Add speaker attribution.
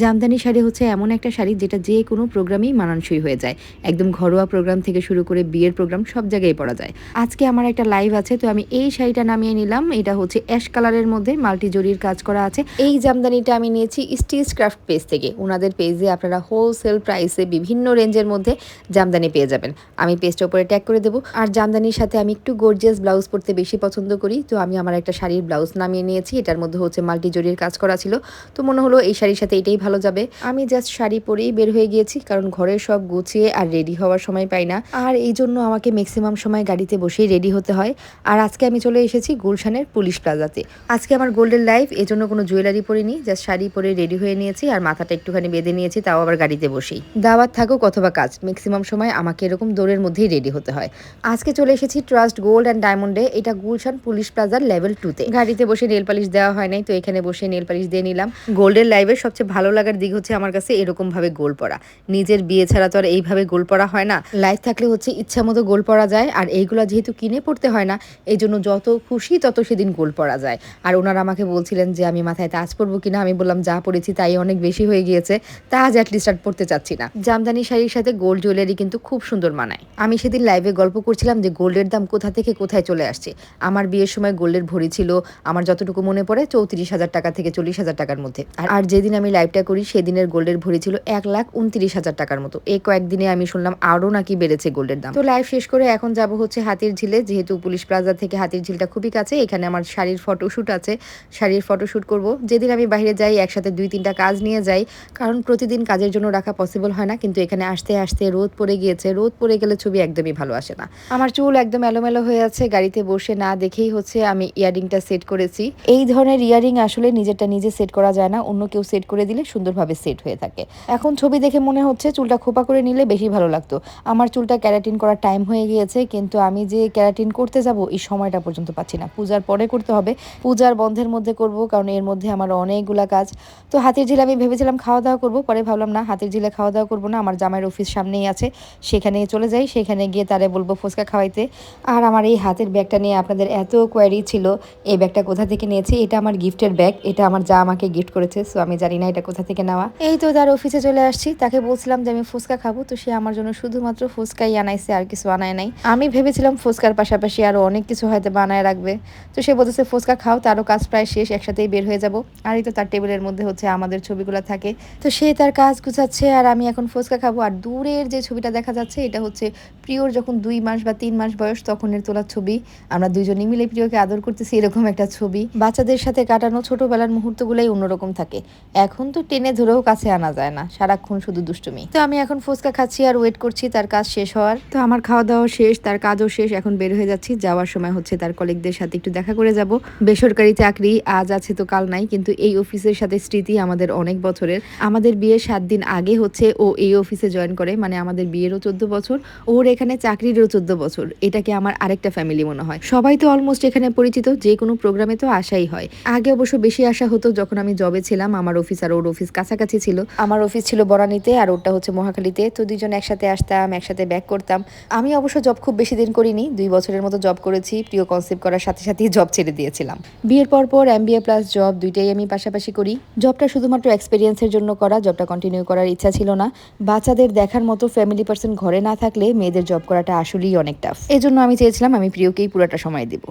Speaker 1: জামদানি শাড়ি হচ্ছে এমন একটা শাড়ি যেটা যে কোনো প্রোগ্রামেই মানানসই হয়ে যায়। একদম ঘরোয়া প্রোগ্রাম থেকে শুরু করে বিয়ের প্রোগ্রাম সব জায়গায় পরা যায়। আজকে আমার একটা লাইভ আছে, তো আমি এই শাড়িটা নামিয়ে নিলাম। এটা হচ্ছে অ্যাশ কালারের মধ্যে মাল্টি জরির কাজ করা আছে। এই জামদানিটা আমি নিয়েছি স্টিচ ক্রাফট পেজ থেকে। ওনাদের পেজে আপনারা হোলসেল প্রাইসে বিভিন্ন রেঞ্জের মধ্যে জামদানি পেয়ে যাবেন। আমি পেজটা উপরে ট্যাগ করে দেবো। আর জামদানির সাথে আমি একটু গর্জিয়াস ব্লাউজ পরতে বেশি পছন্দ করি। তো আমি আমার একটা শাড়ির ব্লাউজ নামিয়ে নিয়েছি। এটার মধ্যে হচ্ছে মাল্টি জরির কাজ করা ছিল। তো মনে হলো এই শাড়ির সাথে এটাই ভালো যাবে। আমি জাস্ট শাড়ি পরেই বের হয়ে গিয়েছি, কারণ ঘরের সব গুছিয়ে আর রেডি হওয়ার সময় পাই না। আর এই জন্য আমাকে ম্যাক্সিমাম সময় গাড়িতে বসেই রেডি হতে হয়। আর আজকে আমি চলে এসেছি গুলশানের পুলিশ প্লাজাতে আজকে আমার গোল্ডেন লাইফ এই জন্য কোনো জুয়েলারি পরিনি জাস্ট শাড়ি পরে রেডি হয়ে নিয়েছি আর মাথাটা একটুখানি বেঁধে নিয়েছি, তাও আবার গাড়িতে বসেই। দাওয়াত থাকুক অথবা কাজ ম্যাক্সিমাম সময় আমাকে এরকম দৌড়ের মধ্যেই রেডি হতে হয়। আজকে চলে এসেছি ট্রাস্ট গোল্ড অ্যান্ড ডায়মন্ডে এটা গুলশান পুলিশ প্লাজার লেভেল টুতে গাড়িতে বসে নেল পালিশ দেওয়া হয় নাই, তো এখানে বসে নেল পালিশ দিয়ে নিলাম। গোল্ডের লাইভের সবচেয়ে ভালো লাগার দিক হচ্ছে আমার কাছে এরকম ভাবে গোল পড়া নিজের বিয়ে ছাড়া তো আর এইভাবে গোল পড়া হয় না। লাইভ থাকলে হচ্ছে ইচ্ছা মতো গোল পড়া যায়, আর এইগুলো যেহেতু কিনে পড়তে হয় না এই জন্য যত খুশি তত সেদিন গোল পড়া যায়। আর ওনারা আমাকে বলছিলেন যে, আমি মাথায় তাজ পরবো কিনা? আমি বললাম, যা পড়েছি তাই অনেক বেশি হয়ে গিয়েছে তাজ অ্যাটলিস্ট আর পড়তে চাচ্ছি না। জামদানি শাড়ির সাথে গোল্ড জুয়েলারি কিন্তু খুব সুন্দর মানায়। আমি সেদিন লাইভে গল্প করছিলাম যে, গোল্ডের দাম কোথা থেকে কোথায় চলে আসছে? আমার বিয়ের সময় গোল্ডের ভরি ছিল, আমার যতটুকু মনে পড়ে চৌত্রিশ হাজার টাকা থেকে চল্লিশ হাজার টাকার মধ্যে। আর- যেদিন আমি লাইভটা করি, সেদিনের গোল্ডের ভরি ছিল এক লাখ উনত্রিশ হাজার টাকার মতো। এই কয়েকদিনে আমি শুনলাম আরও নাকি বেড়েছে গোল্ডের দাম। তো লাইভ শেষ করে এখন যাব হচ্ছে হাতির ঝিলে, যেহেতু পুলিশ প্লাজা থেকে হাতির ঝিলটা খুবই কাছে, এখানে আমার শাড়ির ফটোশ্যুট আছে। শাড়ির ফটোশ্যুট করব। যেদিন আমি বাইরে যাই, একসাথে দুই তিনটা কাজ নিয়ে যাই, কারণ প্রতিদিন কাজের জন্য রাখা পসিবল হয় না, কিন্তু এখানে আসতে আসতে রোদ পড়ে গিয়েছে। রোদ পড়ে গেলে ছবি একদমই ভালো আসে না। আমার চুল একদম এলোমেলো হয়ে আছে, গাড়িতে বসে না দেখেই হচ্ছে আমি ইয়ারিংটা সেট করেছি। এই ধরনের ইয়ারিং আসলে নিজেরটা নিজে সেট করা যায় না, অন্য কেউ সেট করে দিলে সুন্দরভাবে সেট হয়ে থাকে। এখন ছবি দেখে মনে হচ্ছে চুলটা খোপা করে নিলে বেশি ভালো লাগতো। আমার চুলটা ক্যারাটিন করার টাইম হয়ে গিয়েছে, কিন্তু আমি যে ক্যারাটিন করতে যাব এই সময়টা পর্যন্ত পাচ্ছি না। পূজার পরে করতে হবে। পূজার বন্ধের মধ্যে করব, কারণ এর মধ্যে আমার অনেকগুলা কাজ। তো হাতির ঝিলে আমি ভেবেছিলাম খাওয়া দাওয়া করব, পরে ভাবলাম না, হাতির ঝিলে খাওয়া দাওয়া করব না। আমার জামাইয়ের অফিস সামনেই আছে সেখানে চলে যাই। সেখানে গিয়ে তারে বলব ফুচকা খাওয়াইতে। আর আমার এই হাতের ব্যাগটা নিয়ে আপনাদের এত কোয়ারি ছিল, এই ব্যাগটা কোথা থেকে নিয়েছি? এটা আমার গিফটের ব্যাগ এটা আমার যা আমাকে গিফট করেছে সো আমি জানি না এটা থেকে নেওয়া? এই তো তার অফিসে চলে আসছি। তাকে বলছিলাম যে, আমি ফুচকা খাব। তো সে আমার জন্য শুধুমাত্র ফুচকাই আনাইছে, আর কিছু আনায় নাই। আমি ভেবেছিলাম ফুচকার পাশাপাশি আরও অনেক কিছু হয়তো বানায় রাখবে। তো সে বলতেছে, ফুচকা খাও, তারও কাজ প্রায় শেষ, একসাথেই বের হয়ে যাব। আর এই তো তার টেবিলের মধ্যে হচ্ছে আমাদের ছবিগুলো থাকে। তো সে তার কাজ গুছাচ্ছে, আর আমি এখন ফুচকা খাব। আর দূরের যে ছবিটা দেখা যাচ্ছে, এটা হচ্ছে প্রিয়র যখন দুই মাস বা তিন মাস বয়স, তখনের তোলা ছবি। আমরা দুইজনে মিলে প্রিয়কে আদর করতেছি, এরকম একটা ছবি। বাচ্চাদের সাথে কাটানো ছোটবেলার মুহূর্তগুলোই অন্যরকম থাকে। এখন তো টেনে ধরেও কাছে আনা যায় না। সারাক্ষণ শুধু দুষ্টুমি। তো আমি এখন ফুচকা খাচ্ছি আর ওয়েট করছি, তার কাজ শেষ হওয়ার। তো আমার খাওয়া দাওয়া শেষ, তার কাজও শেষ, এখন বের হয়ে যাচ্ছি। যাওয়ার সময় হচ্ছে তার কলিগদের সাথে একটু দেখা করে যাব। বেসরকারি চাকরি আজ আছে তো কাল নাই, কিন্তু এই অফিসের সাথে স্মৃতি আমাদের অনেক বছরের। আমাদের বিয়ের সাত দিন আগে হচ্ছে ও এই অফিসে জয়েন করে মানে আমাদের বিয়েরও চোদ্দ বছর, ওর এখানে চাকরিরও চোদ্দ বছর। এটাকে আমার আরেকটা ফ্যামিলি মনে হয়। সবাই তো অলমোস্ট এখানে পরিচিত, যে কোনো প্রোগ্রামে তো আসাই হয়। আগে অবশ্য বেশি আসা হতো যখন আমি জবে ছিলাম, আমার অফিস আর ওর অফিস কাছাকাছি ছিল। আমার অফিস ছিল বরানিতে আর ওটা হচ্ছে মহাখালীতে। তো দুইজন একসাথে আসতাম, একসাথে ব্যাক করতাম। আমি অবশ্য জব খুব বেশি দিন করিনি, দুই বছরের মতো জব করেছি। প্রিয় কনসেপ্ট করার সাথে সাথেই জব ছেড়ে দিয়েছিলাম। বিয়ের পর পর এমবিএ প্লাস জব দুইটাই আমি পাশাপাশি করি। জবটা শুধুমাত্র এক্সপিরিয়েন্সের জন্য করা জবটা কন্টিনিউ করার ইচ্ছা ছিল না। বাচ্চাদের দেখার মতো ফ্যামিলি পার্সন ঘরে না থাকলে মেয়েদের জব করাটা আসলেই অনেক টাফ এই জন্য আমি চেয়েছিলাম আমি প্রিয়কেই পুরোটা সময় দেবো।